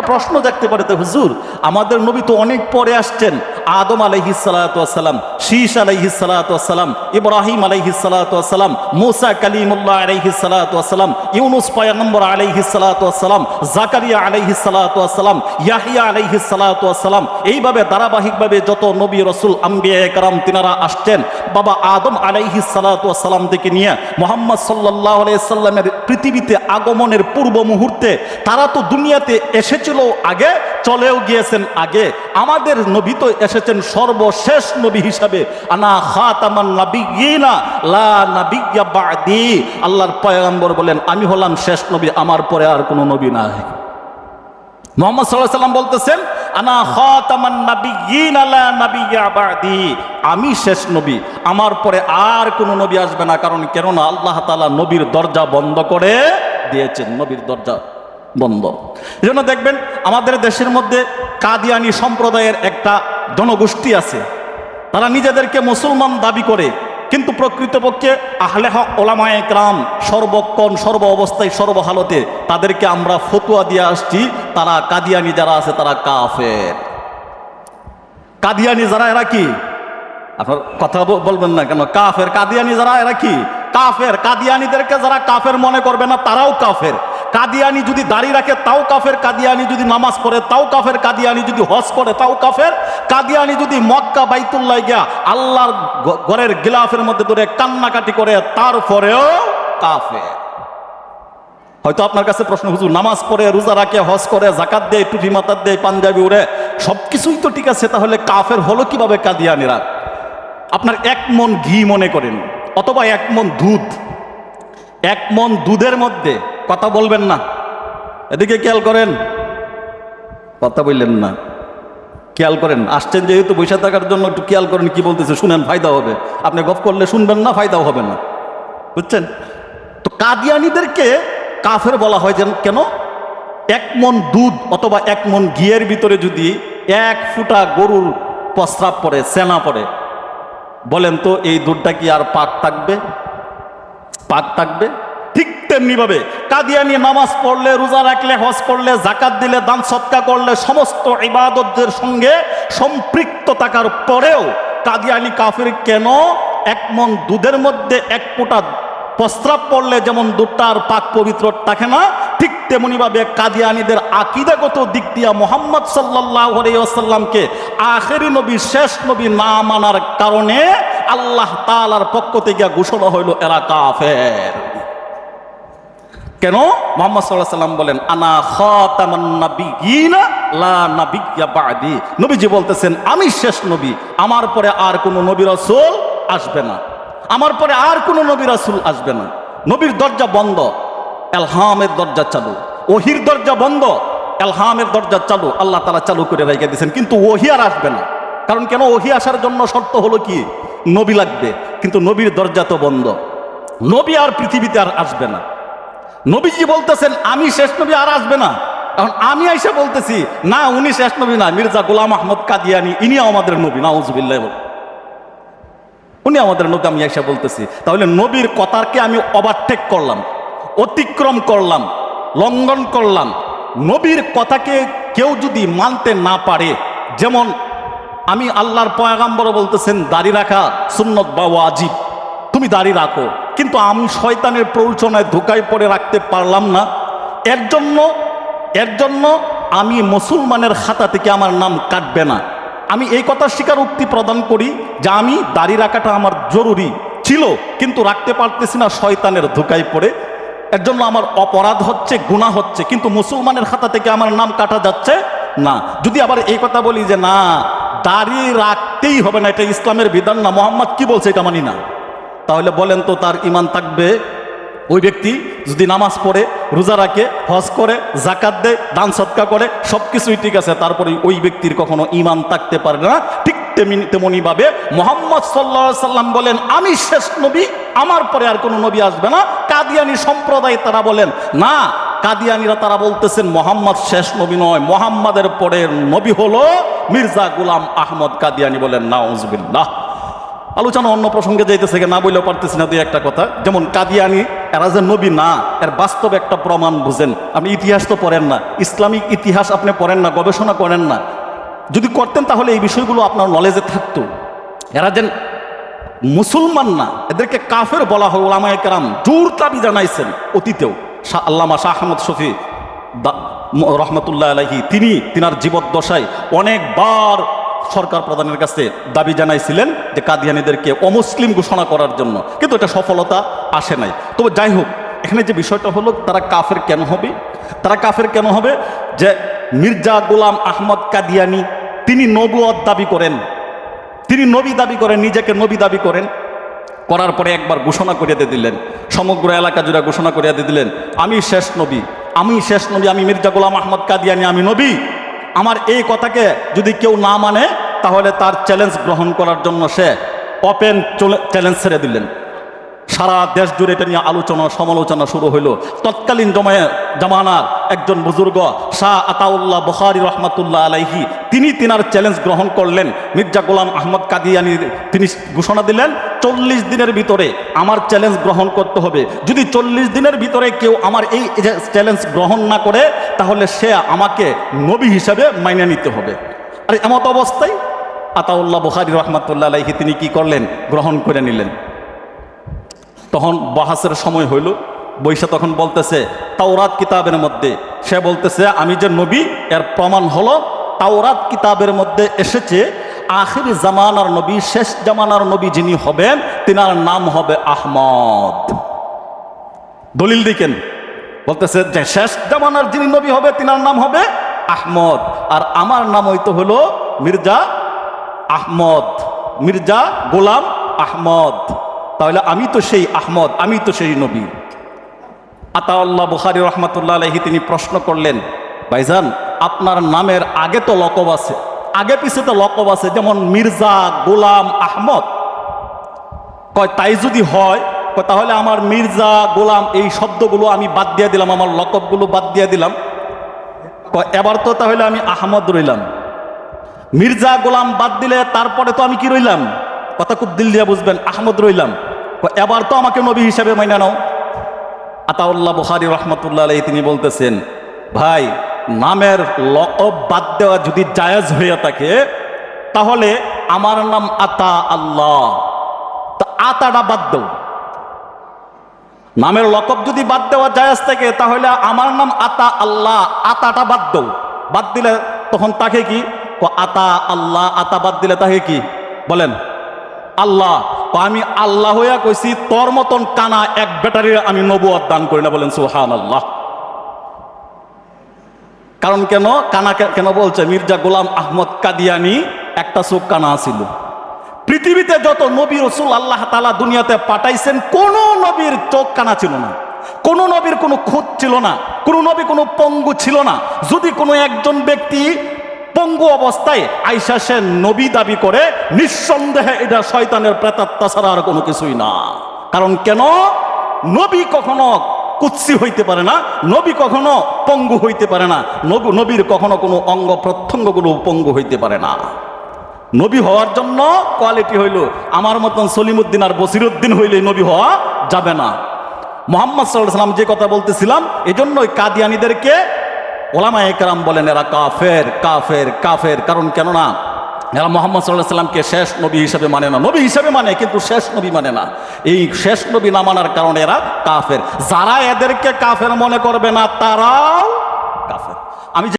একটা প্রশ্ন দেখতে পারে তো হুজুর, আমাদের নবী তো অনেক পরে আসছেন, আদম আলাইহি সালাতাম শীষ আলাইহি সালাতাম ইব্রাহিম আলাইহি সালাতাম মুসা কালিমুল্লাহ আলাইহি সালাতাম ইউনুস পয়গম্বর আলাইহি সালাতাম জাকারিয়া আলাইহি সালাতাম ইয়াহিয়া আলাইহি সালাতাম এইভাবে ধারাবাহিকভাবে যত নবী রসুল আম্বিয়া একরাম তিনারা আসছেন বাবা আদম আলাইহি সালাতাম থেকে নিয়ে মোহাম্মদ সাল্লাহ আলাইসাল্লামের পৃথিবীতে আগমনের পূর্ব মুহূর্তে তারা তো দুনিয়াতে এসেছিল আগে, চলেও গিয়েছেন আগে। আমাদের নবী তো এসেছেন সর্বশেষ নবী হিসাবে। আনা খাতামান নাবিয়িনা, লা আল্লাহর পয়গম্বর বলেন, আমি হলাম শেষ নবী, আমার পরে আর কোনো নবী নাই। মোহাম্মদ সাল্লাহ সাল্লাম বলতেছেন আনা নাবিয়িন আলা আমি শেষ নবী, আমার পরে আর কোনো নবী আসবে না, কারণ কেননা আল্লাহ তাআলা নবীর দরজা বন্ধ করে দিয়েছেন, নবীর দরজা বন্ধ। এই জন্য দেখবেন, আমাদের দেশের মধ্যে কাদিয়ানি সম্প্রদায়ের একটা জনগোষ্ঠী আছে। তারা নিজেদেরকে মুসলমান দাবি করে কিন্তু প্রকৃতপক্ষে আহলে হক ওলামায় একরাম সর্বক্ষণ, সর্ব অবস্থায় সর্বহালতে তাদেরকে আমরা ফতুয়া দিয়ে আসছি, তারা কাদিয়ানি যারা আছে তারা কাফের। কাদিয়ানি যারা এরা কি? আপনার কথা বলবেন না কেন? কাফের কাদিয়ানি যারা এরা কি? কাফের, কাদিয়ানিদেরকে যারা কাফের মনে করবে না, তারাও কাফের। কাদিয়ানি যদি দাড়ি রাখে, তাও কাফের। কাদিয়ানি যদি নামাজ পড়ে, তাও কাফের। কাদিয়ানি যদি হজ করে, তাও কাফের। কাদিয়ানি যদি মক্কা, বাইতুল্লাহ গিয়া আল্লাহর ঘরের গিলাফের মধ্যে ধরে কান্নাকাটি করে, তারপরেও কাফের। হয়তো আপনার কাছে প্রশ্ন, হুজুর, নামাজ পড়ে, রোজা রাখে, হজ করে জাকাত দেয়, টুপি মাতার দেয়, পাঞ্জাবি উড়ে সব কিছুই তো ঠিক আছে, তাহলে কাফের হলো কীভাবে কাদিয়ানিরা? আপনার এক মন ঘি মনে করেন। অথবা এক মন দুধ। এক মন দুধের মধ্যে কথা বলবেন না। এদিকে খেয়াল করেন। কথা বললেন না। খেয়াল করেন, আসছেন যেহেতু বৈশা থাকার জন্য একটু খেয়াল করেন কি বলতেছে, শুনেন ফায়দা হবে। আপনি গপ করলে শুনবেন না, ফায়দাও হবে না। বুঝছেন? তো কাদিয়ানিদেরকে কাফের বলা হয় যেন কেন? এক মন দুধ অথবা এক মন ঘিয়ের ভিতরে যদি এক ফুটা গরুর প্রস্রাব পড়ে, সেনা পড়ে বলেন তো, এই দুধটা কি আর পাক থাকবে? পাক থাকবে? ঠিক তেমনি ভাবে কাদিয়ানি নামাজ পড়লে, রোজা রাখলে, হজ করলে জাকাত দিলে, দান সৎকা করলে, সমস্ত ইবাদতদের সঙ্গে সম্পৃক্ত থাকার পরেও কাদিয়ানি কাফির কেন এক মন দুধের মধ্যে এক ফোঁটা প্রস্রাব পড়লে যেমন দুধটা আর পাক পবিত্র থাকে না ঠিক তেমনিভাবে কাদিয়ানিদের আকিদাগত দিক দিয়া মোহাম্মদ সাল্লাহ আসাল্লামকে আখেরি নবী, শেষ নবী না মানার কারণে আল্লাহ তালার পক্ষ থেকে ঘোষণা হইল, এরা কাফের। কেন? মোহাম্মদ সাল্লাহ বলেন, আনা নবীজি বলতেছেন, আমি শেষ নবী, আমার পরে আর কোনো নবী রাসূল আসবে না। আমার পরে আর কোনো নবী রাসূল আসবে না। নবীর দরজা বন্ধ। এলহামের দরজা চালু। ওহির দরজা বন্ধ, এলহামের দরজা চালু। আল্লাহ তালা চালু করে রেখে দিয়েছেন, কিন্তু ওহি আর আসবে না। কারণ কেন? ওহি আসার জন্য শর্ত হলো কি? নবী লাগবে, কিন্তু নবীর দরজা তো বন্ধ। নবী আর পৃথিবীতে আর আসবে না। নবীজি বলতেছেন, আমি শেষ নবী আর আসবে না। এখন আমি আইসা বলতেছি, না, উনি শেষ নবী না, মির্জা গোলাম আহমদ কাদিয়ানি ইনি আমাদের নবী না উজবিল্লাহ উনি আমাদের নবী, আমি আইসা বলতেছি, তাহলে নবীর কথাকে আমি ওভারটেক করলাম। অতিক্রম করলাম, লঙ্ঘন করলাম। নবীর কথাকে কেউ যদি মানতে না পারে, যেমন আমি আল্লাহর পয়াগাম্বর বলতেছেন, দাড়ি রাখা সুন্নত বা ওয়াজিব। তুমি দাড়ি রাখো। কিন্তু আমি শয়তানের প্ররোচনায় ধোকায় পড়ে রাখতে পারলাম না। এর জন্য এর জন্য আমি মুসলমানের খাতা থেকে আমার নাম কাটবে না। আমি এই কথা স্বীকারোক্তি প্রদান করি যে আমি দাড়ি রাখাটা আমার জরুরি ছিল, কিন্তু রাখতে পারতেছি না শয়তানের ধোকায় পড়ে। এর জন্য আমার অপরাধ হচ্ছে গুণা হচ্ছে, কিন্তু মুসলমানের খাতা থেকে আমার নাম কাটা যাচ্ছে না। যদি আবার এই কথা বলি যে না, দাড়ি রাখতেই হবে না, এটা ইসলামের বিধান না, মোহাম্মদ কি বলছে এটা মানি না। তাহলে বলেন তো তার ইমান থাকবে ওই ব্যক্তি যদি নামাজ পড়ে, রোজা রাখে, হজ করে জাকাত দেয়, দান সৎকা করে সব কিছুই ঠিক আছে তারপরে ওই ব্যক্তির কখনো ইমান থাকতে পারে না। ঠিক তেমনি তেমনিভাবে মোহাম্মদ সাল্লা সাল্লাম বলেন, আমি শেষ নবী আমার পরে আর কোনো নবী আসবে না। কাদিয়ানি সম্প্রদায় তারা বলেন, না, কাদিয়ানিরা তারা বলতেছেন মোহাম্মদ শেষ নবী নয়, মোহাম্মদের পরে নবী হলো মির্জা গুলাম আহমদ কাদিয়ানি বলেন না নাউজবিল্লাহ। আলোচনা অন্য প্রসঙ্গে যাইতেছে, না বললেও পারতেছি না, দুই একটা কথা। যেমন কাদিয়ানি, এরা যে নবী না, এর বাস্তব একটা প্রমাণ বুঝেন। আপনি ইতিহাস তো পড়েন না, ইসলামিক ইতিহাস আপনি পড়েন না, গবেষণা করেন না। যদি করতেন তাহলে এই বিষয়গুলো আপনার নলেজে থাকতো। এরা যেন মুসলমান না, এদেরকে কাফের বলা হয় ওলামায় কেরাম। জোর দাবি জানাইছেন অতীতেও। শাহ আল্লামা শাহ আহমদ শফি রহমতুল্লাহ আলহি তিনি তিনার জীবদ্দশায় অনেকবার সরকার প্রধানের কাছে দাবি জানাইছিলেন যে কাদিয়ানিদেরকে অমুসলিম ঘোষণা করার জন্য। কিন্তু এটা সফলতা আসে নাই। তবে যাই হোক, এখানে যে বিষয়টা হলো, তারা কাফের কেন হবে? তারা কাফের কেন হবে? যে মির্জা গোলাম আহমদ কাদিয়ানি, তিনি নবুয়ত দাবি করেন। তিনি নবী দাবি করেন, নিজেকে নবী দাবি করেন। করার পরে একবার ঘোষণা করিয়াতে দিলেন। সমগ্র এলাকা জুড়ে ঘোষণা করিয়া দিয়ে দিলেন, আমি শেষ নবী, আমি শেষ নবী, আমি মির্জা গোলাম আহমদ কাদিয়ানি, আমি নবী। আমার এই কথাকে যদি কেউ না মানে তাহলে তার চ্যালেঞ্জ গ্রহণ করার জন্য সে ওপেন চ্যালেঞ্জ ছেড়ে দিলেন। সারা দেশ জুড়ে এটা নিয়ে আলোচনা, সমালোচনা শুরু হইল। তৎকালীন জমায়ে জামানার একজন বুজুর্গ শাহ আতাউল্লাহ বখারি রহমাতুল্লাহ আলাইহি, তিনি তিনার চ্যালেঞ্জ গ্রহণ করলেন। মির্জা গোলাম আহমদ কাদিয়ানি তিনি ঘোষণা দিলেন, চল্লিশ দিনের ভিতরে আমার চ্যালেঞ্জ গ্রহণ করতে হবে। যদি চল্লিশ দিনের ভিতরে কেউ আমার এই চ্যালেঞ্জ গ্রহণ না করে, তাহলে সে আমাকে নবী হিসাবে মাইনে নিতে হবে। আর, এমত অবস্থায় আতাউল্লাহ বখারি রহমাতুল্লাহ আলাইহি তিনি কি করলেন? গ্রহণ করে নিলেন। তখন বাহাসের সময় হইল, বৈশা তখন বলতেছে, তাওরাত কিতাবের মধ্যে। সে বলতেছে, আমি যে নবী, এর প্রমাণ হলো, তাওরাত কিতাবের মধ্যে এসেছে, আখির জামানার নবী, শেষ জামানার নবী যিনি হবেন, তিনার নাম হবে আহমদ। দলিল দিকেন, বলতেছে যে, শেষ জামানার যিনি নবী হবে, তিনার নাম হবে আহমদ। আর আমার নাম হইতো হলো মির্জা আহমদ, মির্জা গোলাম আহমদ। তাহলে আমি তো সেই আহমদ, আমি তো সেই নবী। আতাউল্লাহ বুখারি রহমতুল্লাহ আলহি তিনি প্রশ্ন করলেন, ভাইজান, আপনার নামের আগে তো লকব আছে, আগে পিছে তো লকব আছে, যেমন মির্জা গোলাম আহমদ। কয়, তাই যদি হয়, কয়, তাহলে আমার মির্জা গোলাম এই শব্দগুলো আমি বাদ দিয়ে দিলাম, আমার লকবগুলো বাদ দিয়ে দিলাম। কয়, এবার তো তাহলে আমি আহমদ রইলাম। মির্জা গোলাম বাদ দিলে তারপরে তো আমি কি রইলাম? কথা খুব দিল দিয়ে বুঝবেন, আহমদ রইলাম। এবার তো আমাকে নবী হিসেবে মাইনা নাও। আতাউল্লাহ বুখারি রহমতুল্লাহ আলাই তিনি বলতেছেন, ভাই, নামের লকব বাদ দেওয়া যদি জায়েজ হইয়া থাকে, তাহলে আমার নাম আতা আল্লাহ তা আতাটা বাদ দাও। নামের লকব যদি বাদ দেওয়া জায়েজ থাকে, তাহলে আমার নাম আতা আল্লাহ আতাটা বাদ দাও। বাদ দিলে তখন তাকে কি? আতা আল্লাহ আতা বাদ দিলে তাকে কি? বলেন, আল্লাহ আমি আল্লাহ হইয়া কইছি, তোর মতন কানা এক ব্যাটারির আমি নবুয়াদ দান করি না বলেন সুহান আল্লাহ কারণ কেন? কানা কেন বলছে? মির্জা গোলাম আহমদ কাদিয়ানি একটা চোখ কানা ছিল পৃথিবীতে যত নবী রসুল আল্লাহ তালা দুনিয়াতে পাঠাইছেন, কোন নবীর চোখ কানা ছিল না। কোন নবীর কোনো খুঁত ছিল না। কোন নবী কোনো পঙ্গু ছিল না। যদি কোনো একজন ব্যক্তি পঙ্গু অবস্থায় আইসা সে নবী দাবি করে, নিঃসন্দেহে এটা শয়তানের প্রেতাত্মা ছাড়া আর কোনো কিছুই না। কারণ কেন? নবী কখনো কুৎসি হইতে পারে না, নবী কখনো পঙ্গু হইতে পারে না, নবী- নবীর কখনো কোনো অঙ্গ প্রত্যঙ্গগুলো পঙ্গু হইতে পারে না। নবী হওয়ার জন্য কোয়ালিটি হইল, আমার মতন সলিমুদ্দিন আর বসিরুদ্দিন হইলে নবী হওয়া যাবে না। মোহাম্মদ সাল্লাহ সাল্লাম যে কথা বলতেছিলাম এই জন্যই কাদিয়ানিদেরকে ওলামা একরাম বলেন, এরা কাফের কাফের কাফের। কারণ কেন না এরা মোহাম্মদ সাল্লাহ সাল্লামকে শেষ নবী হিসেবে মানে না। নবী হিসেবে মানে কিন্তু শেষ নবী মানে না। এই শেষ নবী না মানার কারণে এরা কাফের। যারা এদেরকে কাফের মনে করবে না, তারাও কাফের।